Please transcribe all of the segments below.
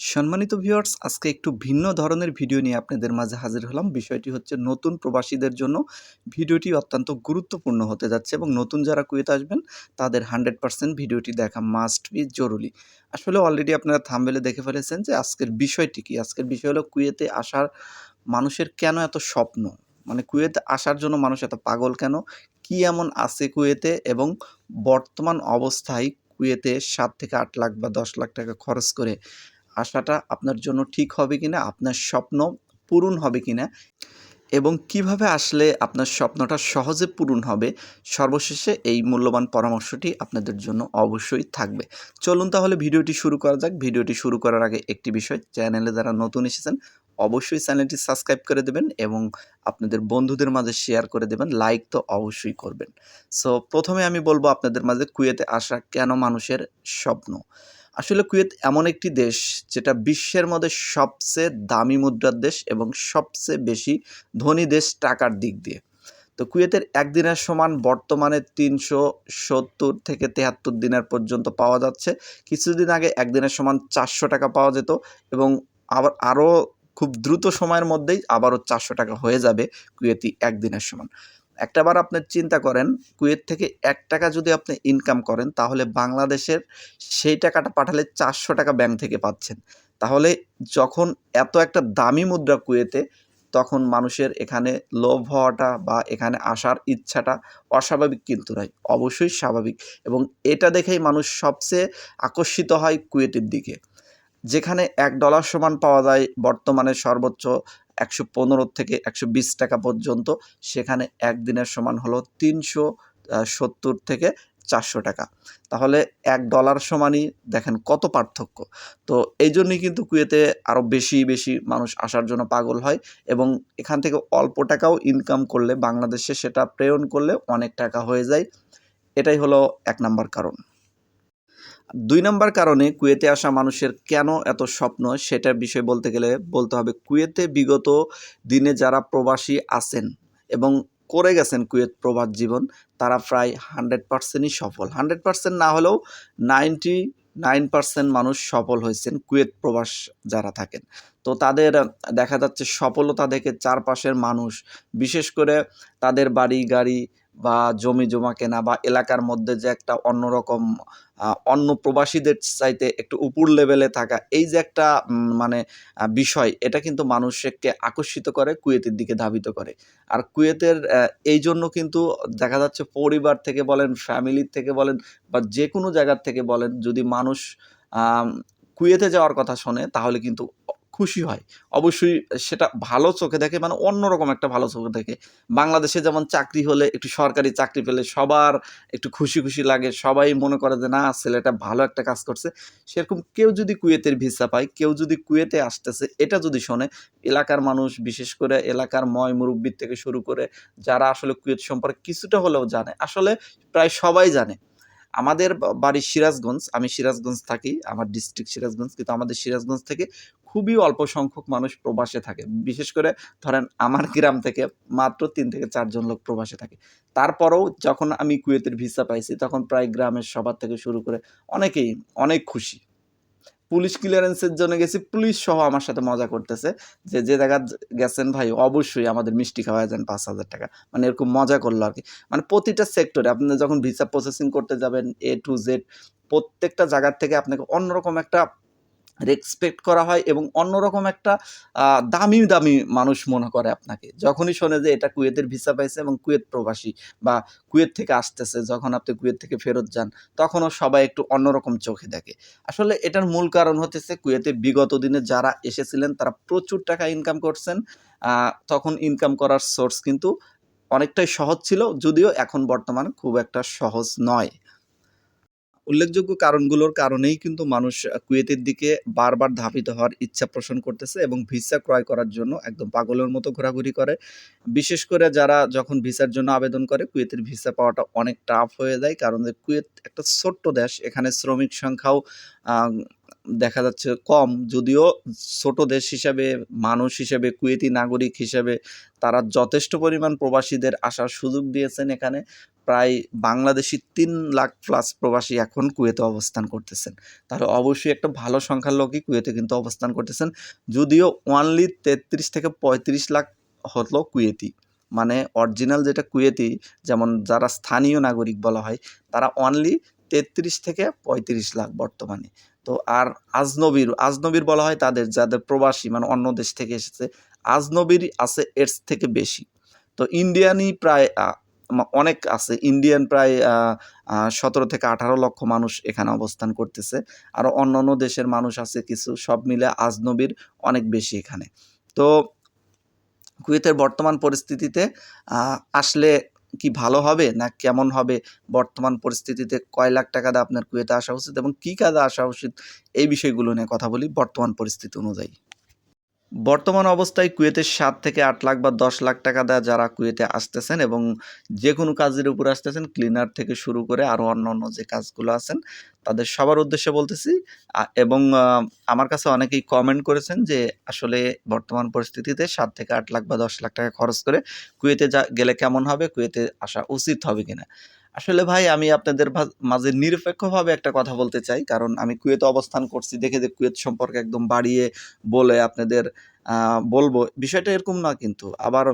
সম্মানিত ভিউয়ার্স, আজকে একটু ভিন্ন ধরনের ভিডিও নিয়ে আপনাদের মাঝে হাজির হলাম। বিষয়টি হচ্ছে নতুন প্রবাসীদের জন্য ভিডিওটি অত্যন্ত গুরুত্বপূর্ণ হতে যাচ্ছে এবং নতুন যারা কুয়েতে আসবেন, তাদের হান্ড্রেড পার্সেন্ট ভিডিওটি দেখা মাস্ট বি জরুরি। আসলে অলরেডি আপনারা থামবেলে দেখে ফেলেছেন যে আজকের বিষয়টি কি? আজকের বিষয় হলো কুয়েতে আসার মানুষের কেন এত স্বপ্ন? মানে কুয়েতে আসার জন্য মানুষ এত পাগল কেন? কি এমন আছে কুয়েতে এবং বর্তমান অবস্থায় কুয়েতে সাত থেকে আট লাখ বা দশ লাখ টাকা খরচ করে আসাটা আপনার জন্য ঠিক হবে কিনা, আপনার স্বপ্ন পূরণ হবে কিনা এবং কীভাবে আসলে আপনার স্বপ্নটা সহজে পূরণ হবে, সর্বশেষে এই মূল্যবান পরামর্শটি আপনাদের জন্য অবশ্যই থাকবে। চলুন তাহলে ভিডিওটি শুরু করা যাক। ভিডিওটি শুরু করার আগে একটি বিষয়, চ্যানেলে যারা নতুন এসেছেন, অবশ্যই চ্যানেলটি সাবস্ক্রাইব করে দেবেন এবং আপনাদের বন্ধুদের মাঝে শেয়ার করে দেবেন, লাইক তো অবশ্যই করবেন। সো, প্রথমে আমি বলব আপনাদের মাঝে কুয়েতে আসা কেন মানুষের স্বপ্ন? আসলে কুয়েত এমন একটি দেশ যেটা বিশ্বের মধ্যে সবচেয়ে দামি মুদ্রার দেশ এবং সবচেয়ে বেশি ধনী দেশ টাকার দিক দিয়ে। তো কুয়েতের একদিনের সমান বর্তমানে তিনশো সত্তর থেকে তেহাত্তর দিনের পর্যন্ত পাওয়া যাচ্ছে। কিছুদিন আগে একদিনের সমান চারশো টাকা পাওয়া যেত এবং আবার আরও খুব দ্রুত সময়ের মধ্যেই আবারও চারশো টাকা হয়ে যাবে কুয়েতি একদিনের সমান। একটাবার আপনি চিন্তা করেন, কুয়েত থেকে এক টাকা যদি আপনি ইনকাম করেন, তাহলে বাংলাদেশের সেই টাকাটা পাঠালে চারশো টাকা ব্যাংক থেকে পাচ্ছেন। তাহলে যখন এত একটা দামি মুদ্রা কুয়েতে, তখন মানুষের এখানে লোভ হওয়াটা বা এখানে আসার ইচ্ছাটা অস্বাভাবিক কিন্তু নয়, অবশ্যই স্বাভাবিক। এবং এটা দেখেই মানুষ সবচেয়ে আকর্ষিত হয় কুয়েতের দিকে। যেখানে এক ডলার সমান পাওয়া যায় বর্তমানে সর্বোচ্চ একশো পনেরো থেকে একশো বিশ টাকা পর্যন্ত। সেখানে একদিনের সমান হলো তিনশো সত্তর থেকে চারশো টাকা। তাহলে এক ডলার সমানই দেখেন কত পার্থক্য। তো এই জন্যই কিন্তু কুয়েতে আরও বেশি বেশি মানুষ আসার জন্য পাগল হয় এবং এখান থেকে অল্প টাকাও ইনকাম করলে বাংলাদেশে সেটা প্রেরণ করলে অনেক টাকা হয়ে যায়। এটাই হলো এক নাম্বার কারণ। দুই নম্বর কারণে কুয়েতে আসা মানুষের কেন এত স্বপ্ন সেটার বিষয় বলতে গেলে বলতে হবে কুয়েতে বিগত দিনে যারা প্রবাসী আছেন এবং করে গেছেন কুয়েত প্রবাস জীবন, তারা প্রায় হান্ড্রেড পার্সেন্টই সফল। হান্ড্রেড পার্সেন্ট না হলেও নাইনটি নাইন পার্সেন্ট মানুষ সফল হয়েছেন কুয়েত প্রবাস যারা থাকেন। তো তাদের দেখা যাচ্ছে সফলতা দেখে চারপাশের মানুষ, বিশেষ করে তাদের বাড়ি, গাড়ি বা জমি জমা কেনা বা এলাকার মধ্যে যে একটা অন্যরকম অন্য প্রবাসীদের চাইতে একটু উপর লেভেলে থাকা, এই যে একটা মানে বিষয়, এটা কিন্তু মানুষকে আকর্ষিত করে, কুয়েতের দিকে ধাবিত করে। আর কুয়েতের এই জন্য কিন্তু দেখা যাচ্ছে পরিবার থেকে বলেন ফ্যামিলির থেকে বলেন, বা যে কোনো জায়গার থেকে বলেন, যদি মানুষ কুয়েতে যাওয়ার কথা শোনে, তাহলে কিন্তু খুশি হয়। অবশ্যই সেটা ভালো চোখে দেখে মানে অন্যরকম একটা ভালো চোখে দেখে। বাংলাদেশে যেমন চাকরি হলে একটু সরকারি চাকরি পেলে সবার একটু খুশি খুশি লাগে, সবাই মনে করে যে, না, ছেলেটা ভালো একটা কাজ করছে। সেরকম কেউ যদি কুয়েতের ভিসা পায়, কেউ যদি কুয়েতে আসতেছে, এটা যদি শোনে, এলাকার মানুষ, বিশেষ করে এলাকার ময় মুরব্বীর থেকে শুরু করে যারা আসলে কুয়েত সম্পর্কে কিছুটা হলেও জানে, আসলে প্রায় সবাই জানে। আমাদের বাড়ি সিরাজগঞ্জ, আমি সিরাজগঞ্জ থাকি, আমার ডিস্ট্রিক্ট সিরাজগঞ্জ, কিন্তু আমাদের সিরাজগঞ্জ থেকে খুবই অল্প সংখ্যক মানুষ প্রবাসে থাকে। বিশেষ করে ধরেন আমার গ্রাম থেকে মাত্র তিন থেকে চারজন লোক প্রবাসে থাকে। তারপরেও যখন আমি কুয়েতের ভিসা পাইছি, তখন প্রায় গ্রামের সবার থেকে শুরু করে অনেকেই অনেক খুশি। পুলিশ ক্লিয়ারেন্সের জন্য গেছি, পুলিশ সহ আমার সাথে মজা করতেছে যে যে জায়গা গেছেন ভাই, অবশ্যই আমাদের মিষ্টি খাওয়া যান পাঁচ হাজার টাকা। মানে এরকম মজা করল আর কি মানে প্রতিটা সেক্টরে আপনি যখন ভিসা প্রসেসিং করতে যাবেন এ টু জেড প্রত্যেকটা জায়গার থেকে আপনাকে অন্যরকম একটা রেসপেক্ট করা হয় এবং অন্যরকম একটা দামি দামি মানুষ মনে করে আপনাকে। যখনই শোনে যে এটা কুয়েতের ভিসা পাইছে এবং কুয়েত প্রবাসী বা কুয়েত থেকে আসতেছে, যখন আপনি কুয়েত থেকে ফেরত যান, তখনও সবাই একটু অন্যরকম চোখে দেখে। আসলে এটার মূল কারণ হতেছে কুয়েতে বিগত দিনে যারা এসেছিলেন, তারা প্রচুর টাকা ইনকাম করছেন। তখন ইনকাম করার সোর্স কিন্তু অনেকটাই সহজ ছিল, যদিও এখন বর্তমানে খুব একটা সহজ নয়। উল্লেখযোগ্য কারণগুলোর কারণেই কিন্তু মানুষ কুয়েতের দিকে বারবার ধাবিত হওয়ার ইচ্ছা পোষণ করতেছে এবং ভিসা ক্রয় করার জন্য একদম পাগলের মতো ঘোরাঘুরি করে। বিশেষ করে যারা যখন ভিসার জন্য আবেদন করে, কুয়েতের ভিসা পাওয়াটা অনেক টাফ হয়ে যায়। কারণ কুয়েত একটা ছোট্ট দেশ, এখানে শ্রমিক সংখ্যাও দেখা যাচ্ছে কম। যদিও ছোট দেশ হিসাবে, মানুষ হিসেবে, কুয়েতি নাগরিক হিসেবে তারা যথেষ্ট পরিমাণ প্রবাসীদের আসার সুযোগ দিয়েছেন এখানে। প্রায় বাংলাদেশি তিন লাখ প্লাস প্রবাসী এখন কুয়েতে অবস্থান করতেছেন। তাহলে অবশ্যই একটা ভালো সংখ্যার লোকই কুয়েতে কিন্তু অবস্থান করতেছেন। যদিও ওয়ানলি তেত্রিশ থেকে পঁয়ত্রিশ লাখ হলো কুয়েতি। মানে অরিজিনাল যেটা কুয়েতি, যেমন যারা স্থানীয় নাগরিক বলা হয়, তারা অনলি তেত্রিশ থেকে পঁয়ত্রিশ লাখ বর্তমানে। তো আর আজনবীর আজনবীর বলা হয় তাদের, যাদের প্রবাসী মানে অন্য দেশ থেকে এসেছে, আজনবীর আছে এর থেকে বেশি। তো ইন্ডিয়ানই প্রায় অনেক আছে। ইন্ডিয়ান প্রায় সতেরো থেকে আঠারো লক্ষ মানুষ এখানে অবস্থান করতেছে। আর অন্য অন্য দেশের মানুষ আছে কিছু, সব মিলে আজনবীর অনেক বেশি এখানে। তো কুয়েতের বর্তমান পরিস্থিতিতে আসলে কি ভালো হবে না কেমন হবে? বর্তমান পরিস্থিতিতে কয় লাখ টাকা দিয়ে আপনার কুয়েতে আসা উচিত এবং কী কাজে আসা উচিত? এই বিষয়গুলো নিয়ে কথা বলি বর্তমান পরিস্থিতি অনুযায়ী। বর্তমান অবস্থায় কুয়েতে সাত থেকে আট লাখ বা দশ লাখ টাকা দেওয়া যারা কুয়েতে আসতেছেন এবং যে কোনো কাজের উপর আসতেছেন ক্লিনার থেকে শুরু করে আরও অন্য অন্য যে কাজগুলো আছেন, তাদের সবার উদ্দেশ্যে বলতেছি। এবং আমার কাছে অনেকেই কমেন্ট করেছেন যে আসলে বর্তমান পরিস্থিতিতে সাত থেকে আট লাখ বা দশ লাখ টাকা খরচ করে কুয়েতে যা, গেলে কেমন হবে, কুয়েতে আসা উচিত হবে কিনা। আসলে ভাই, আমি আপনাদের মাঝে নিরপেক্ষভাবে একটা কথা বলতে চাই। কারণ আমি কুয়েতে অবস্থান করছি। দেখে যে কুয়েত সম্পর্কে একদম বাড়িয়ে বলে আপনাদের বলব, বিষয়টা এরকম না কিন্তু। আবার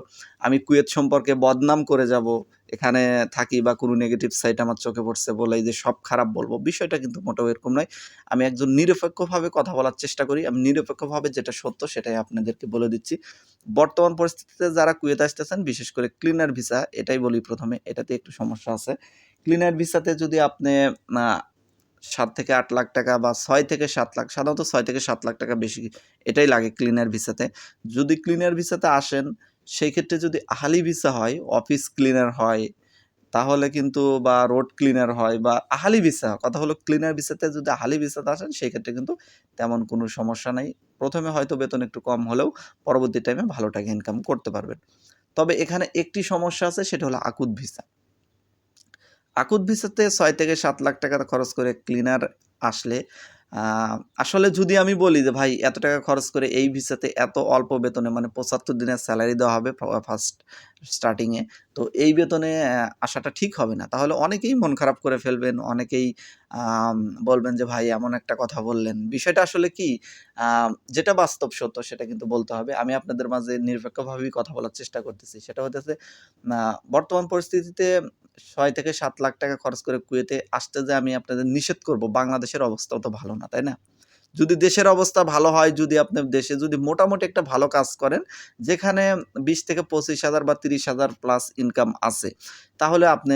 আমি কুয়েত সম্পর্কে বদনাম করে যাব, এখানে থাকি বা কোনো নেগেটিভ সাইড আমার চোখে পড়ছে বলে যে সব খারাপ বলব, বিষয়টা কিন্তু মোটেও এরকম নয়। আমি একজন নিরপেক্ষভাবে কথা বলার চেষ্টা করি, আমি নিরপেক্ষভাবে যেটা সত্য সেটাই আপনাদেরকে বলে দিচ্ছি। বর্তমান পরিস্থিতিতে যারা কুয়েতে আসতেছেন, বিশেষ করে ক্লিনার ভিসা এটাই বলি প্রথমে, এটাতে একটু সমস্যা আছে। ক্লিনার ভিসাতে যদি আপনি সাত থেকে আট লাখ টাকা বা ছয় থেকে সাত লাখ, সাধারণত ছয় থেকে সাত লাখ টাকা বেশি এটাই লাগে ক্লিনার ভিসাতে যদি ক্লিনার ভিসাতে আসেন, সেই ক্ষেত্রে যদি আহালি ভিসা হয় অফিস ক্লিনার হয়, তাহলে কিন্তু বা রোড ক্লিনার হয় বা আহালি ভিসা কথা হলো ক্লিনার ভিসাতে যদি আহালি ভিসাতে আসেন, সেই ক্ষেত্রে কিন্তু তেমন কোনো সমস্যা নেই। প্রথমে হয়তো বেতন একটু কম হলেও পরবর্তী টাইমে ভালো টাকা ইনকাম করতে পারবেন। তবে এখানে একটি সমস্যা আছে, সেটা হলো আকুত ভিসা আকুত ভিসাতে ছয় থেকে সাত লাখ টাকা খরচ করে ক্লিনার আসলে আসলে যদি আমি বলি যে ভাই এত টাকা খরচ করে এই ভিসাতে এত অল্প বেতনে মানে পঁচাত্তর দিনের স্যালারি দেওয়া হবে ফার্স্ট স্টার্টিংয়ে তো এই বেতনে আসাটা ঠিক হবে না। তাহলে অনেকেই মন খারাপ করে ফেলবেন, অনেকেই বলবেন যে ভাই এমন একটা কথা বললেন। বিষয়টা আসলে কি যেটা বাস্তব সত্য সেটা কিন্তু বলতে হবে। আমি আপনাদের মাঝে নিরপেক্ষভাবেই কথা বলার চেষ্টা করতেছি। সেটা হতেছে বর্তমান পরিস্থিতিতে ছয় থেকে সাত লাখ টাকা খরচ করে কুয়েতে আসতে যে আমি আপনাদের নিষেধ করব, বাংলাদেশের অবস্থা তো ভালো না, তাই না? যদি দেশের অবস্থা ভালো হয়, যদি আপনি দেশে যদি মোটামুটি একটা ভালো কাজ করেন, যেখানে বিশ থেকে পঁচিশ হাজার বা তিরিশ হাজার প্লাস ইনকাম আছে, তাহলে আপনি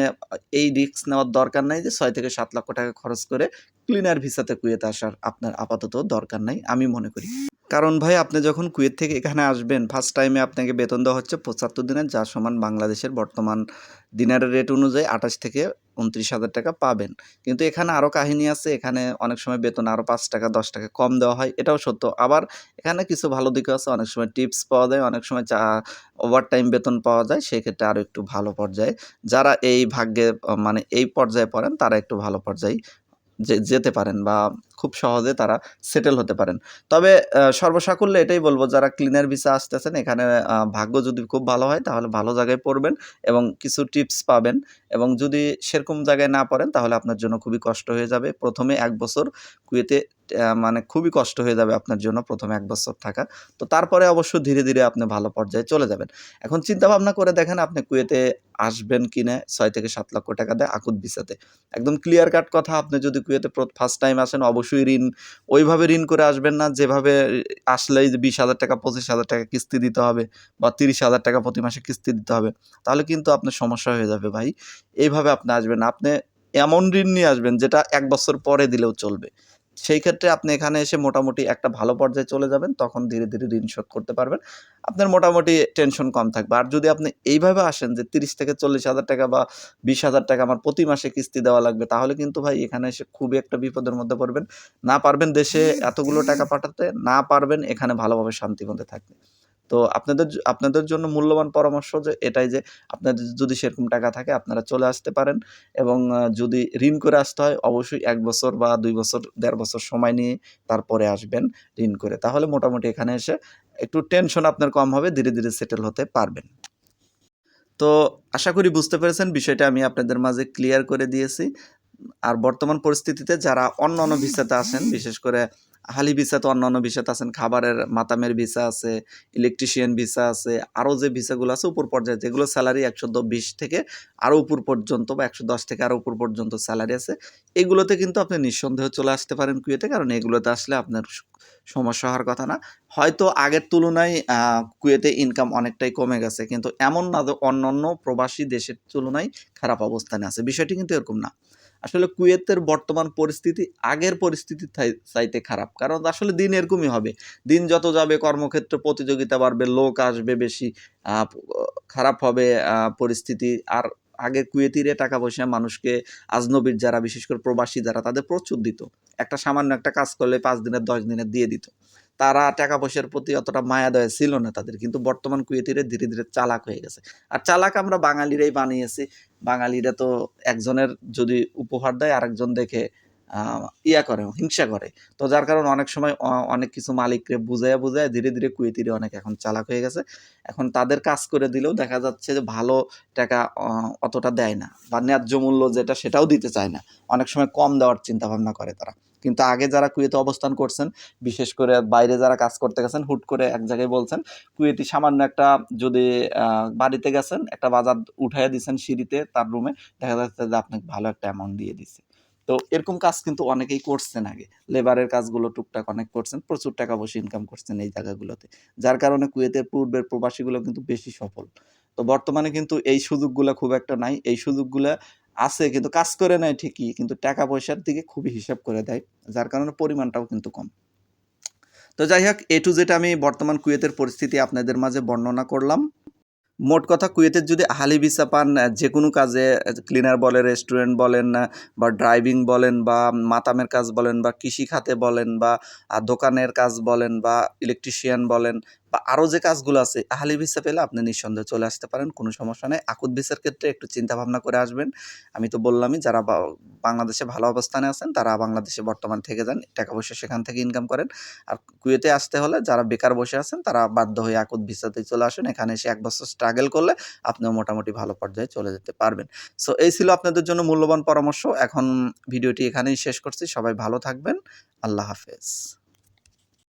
এই রিস্ক নেওয়ার দরকার নাই যে ছয় থেকে সাত লক্ষ টাকা খরচ করে ক্লিনার ভিসাতে কুয়েতে আসার আপনার আপাতত দরকার নাই, আমি মনে করি। কারণ ভাই, আপনি যখন কুয়েত থেকে এখানে আসবেন ফার্স্ট টাইমে আপনাকে বেতন দেওয়া হচ্ছে পঁচাত্তর দিনের যা সমান বাংলাদেশের বর্তমান দিনের রেট অনুযায়ী আঠাশ থেকে উনত্রিশ হাজার টাকা পাবেন। কিন্তু এখানে আরও কাহিনী আছে, এখানে অনেক সময় বেতন আরও পাঁচ টাকা, দশ টাকা কম দেওয়া হয়, এটাও সত্য। আবার এখানে কিছু ভালো দিকও আছে, অনেক সময় টিপস পাওয়া যায়, অনেক সময় চা ওভার টাইম বেতন পাওয়া যায়, সেক্ষেত্রে আরও একটু ভালো পর্যায়ে। যারা এই ভাগ্যে মানে এই পর্যায়ে পড়েন, তারা একটু ভালো পর্যায়ে যেতে পারেন বা খুব সহজে তারা সেটেল হতে পারেন। তবে সর্বসাকুল্যে এটাই বলব, যারা ক্লিনার ভিসা আসতেছেন, এখানে ভাগ্য যদি খুব ভালো হয়, তাহলে ভালো জায়গায় পড়বেন এবং কিছু টিপস পাবেন এবং যদি সেরকম জায়গায় না পড়েন, তাহলে আপনার জন্য খুবই কষ্ট হয়ে যাবে। প্রথমে এক বছর কুয়েতে মানে খুবই কষ্ট হয়ে যাবে আপনার জন্য প্রথমে এক বছর থাকা। তো তারপরে অবশ্য ধীরে ধীরে আপনি ভালো পর্যায়ে চলে যাবেন। এখন চিন্তা ভাবনা করে দেখেন, আপনি কুয়েতে আসবেন কিনা, ছয় থেকে সাত লক্ষ টাকা দেয় আকুত ভিসাতে একদম ক্লিয়ার কাট কথা, আপনি যদি কুয়েতে ফার্স্ট টাইম আসেন, অবশ্যই ঋণ, ওইভাবে ঋণ করে আসবেন না, যেভাবে আসলেই বিশ হাজার টাকা, পঁচিশ হাজার টাকা কিস্তি দিতে হবে বা তিরিশ হাজার টাকা প্রতি মাসে কিস্তি দিতে হবে, তাহলে কিন্তু আপনার সমস্যা হয়ে যাবে ভাই। এইভাবে আপনি আসবেন, আপনি এমন ঋণ নিয়ে আসবেন যেটা এক বছর পরে দিলেও চলবে। সেই ক্ষেত্রে আপনি এখানে এসে মোটামুটি একটা ভালো পর্যায়ে চলে যাবেন তখন ধীরে ধীরে ঋণ শোধ করতে পারবেন। আপনার মোটামুটি টেনশন কম থাকবে। আর যদি আপনি এইভাবে আসেন যে তিরিশ থেকে চল্লিশ হাজার টাকা বা বিশ হাজার টাকা আমার প্রতি মাসে কিস্তি দেওয়া লাগবে তাহলে কিন্তু ভাই এখানে এসে খুবই একটা বিপদের মধ্যে পড়বেন। না পারবেন দেশে এতগুলো টাকা পাঠাতে না পারবেন এখানে ভালোভাবে শান্তি মধ্যে থাকতে। তো আপনাদের আপনাদের জন্য মূল্যবান পরামর্শ যে এটাই যে আপনাদের যদি সেরকম টাকা থাকে আপনারা চলে আসতে পারেন এবং যদি ঋণ করে আসতে হয় অবশ্যই এক বছর বা দুই বছর, দেড় বছর সময় নিয়ে তারপরে আসবেন ঋণ করে। তাহলে মোটামুটি এখানে এসে একটু টেনশন আপনার কম হবে, ধীরে ধীরে সেটেল হতে পারবেন। তো আশা করি বুঝতে পেরেছেন, বিষয়টা আমি আপনাদের মাঝে ক্লিয়ার করে দিয়েছি। আর বর্তমান পরিস্থিতিতে যারা অন্য অন্য ভিসাতে আসেন, বিশেষ করে হালি ভিসাতে অন্য অন্য ভিসাতে আছেন, খাবারের মাতামের ভিসা আছে ইলেকট্রিশিয়ান ভিসা আছে, আরও যে ভিসাগুলো আছে উপর পর্যায়ে, যেগুলো স্যালারি একশো বিশ থেকে আরও উপর পর্যন্ত বা একশো দশ থেকে আরও উপর পর্যন্ত স্যালারি আছে, এগুলোতে কিন্তু আপনি নিঃসন্দেহে চলে আসতে পারেন কুয়েতে, কারণ এগুলোতে আসলে আপনার সমস্যা হওয়ার কথা না। হয়তো আগের তুলনায় কুয়েতে ইনকাম অনেকটাই কমে গেছে, কিন্তু এমন না অন্যান্য প্রবাসী দেশের তুলনায় খারাপ অবস্থানে আছে। বিষয়টি কিন্তু এরকম না। আসলে কুয়েতের বর্তমান পরিস্থিতি আগের পরিস্থিতি চাইতে খারাপ। কারণ আসলে দিন এরকমই হবে। দিন যত যাবে, কর্মক্ষেত্রে, প্রতিযোগিতা বাড়বে, লোক আসবে বেশি খারাপ হবে পরিস্থিতি। আর আগে কুয়েতিরে টাকা পয়সা মানুষকে, আজনবীর যারা, বিশেষ করে প্রবাসী যারা, তাদের প্রচুর দিত। একটা সামান্য একটা কাজ করলে পাঁচ দিনের, দশ দিনের দিয়ে দিত। তারা টাকা পয়সার প্রতি অতটা মায়া, দয়া ছিল না তাদের। কিন্তু বর্তমান কুয়েতিরে ধীরে ধীরে চালাক হয়ে গেছে। আর চালাক আমরা বাঙালিরাই বানিয়েছি। বাঙালিরা তো একজনের যদি উপহার দেয় আরেকজন দেখে ইয়া করে, হিংসা করে। তো যার কারণে অনেক সময় অনেক কিছু মালিককে বুঝাইয়া বুঝাইয়া ধীরে ধীরে কুয়েতিরে অনেক এখন চালাক হয়ে গেছে। এখন তাদের কাজ করে দিলেও দেখা যাচ্ছে যে ভালো টাকা অতটা দেয় না বা ন্যায্য মূল্য যেটা সেটাও দিতে চায় না। অনেক সময় কম দেওয়ার চিন্তা ভাবনা করে তারা। কিন্তু আগে যারা কুয়েতে অবস্থান করছেন, বিশেষ করে বাইরে যারা কাজ করতে গেছেন, হুট করে এক জায়গায় বলছেন, কুয়েতি সামান্য একটা যদি বাড়িতে গেছেন, একটা বাজার উঠাইয়া দিয়েছেন সিঁড়িতে তার রুমে দেখা যাচ্ছে যে আপনাকে ভালো একটা অ্যামাউন্ট দিয়ে দিচ্ছে তো এরকম কাজ কিন্তু অনেকেই করছেন আগে। লেবারের কাজগুলো টুকটাক অনেক করছেন, প্রচুর টাকা পয়সা ইনকাম করছেন এই জায়গাগুলোতে। যার কারণে কুয়েতের পূর্বের প্রবাসীগুলো কিন্তু বেশি সফল। তো বর্তমানে কিন্তু এই সুযোগগুলো খুব একটা নাই। এই সুযোগগুলো আছে কিন্তু কাজ করে নেয় ঠিকই, কিন্তু টাকা পয়সার দিকে খুবই হিসাব করে দেয়, যার কারণে পরিমাণটাও কিন্তু কম। তো যাই হোক, এ টু জেড আমি বর্তমান কুয়েতের পরিস্থিতি আপনাদের মাঝে বর্ণনা করলাম। মোট কথা কুয়েতের যদি আহালি ভিসা পান যে কোনো কাজে ক্লিনার বলে রেস্টুরেন্ট বলেন বা ড্রাইভিং বলেন, বা মাতামের কাজ বলেন, বা কৃষি খাতে বলেন, বা দোকানের কাজ বলেন, বা ইলেকট্রিশিয়ান বলেন বা আরও যে কাজগুলো আছে, আহালি ভিসা পেলে আপনি নিঃসন্দেহে চলে আসতে পারেন, কোনো সমস্যা নেই। আকুত ভিসার ক্ষেত্রে একটু চিন্তাভাবনা করে আসবেন। আমি তো বললামই, যারা বাংলাদেশে ভালো অবস্থানে আছেন, তারা বাংলাদেশে বর্তমান থেকে যান, টাকা পয়সা সেখান থেকে ইনকাম করেন। আর কুয়েতে আসতে হলে যারা বেকার বসে আছেন, তারা বাধ্য হয়ে আকুত ভিসাতে চলে আসেন। এখানে এসে এক বছর স্ট্রাগল করলে আপনিও মোটামুটি ভালো পর্যায়ে চলে যেতে পারবেন। সো এই ছিল আপনাদের জন্য মূল্যবান পরামর্শ। এখন ভিডিওটি এখানেই শেষ করছি। সবাই ভালো থাকবেন। আল্লাহ হাফেজ।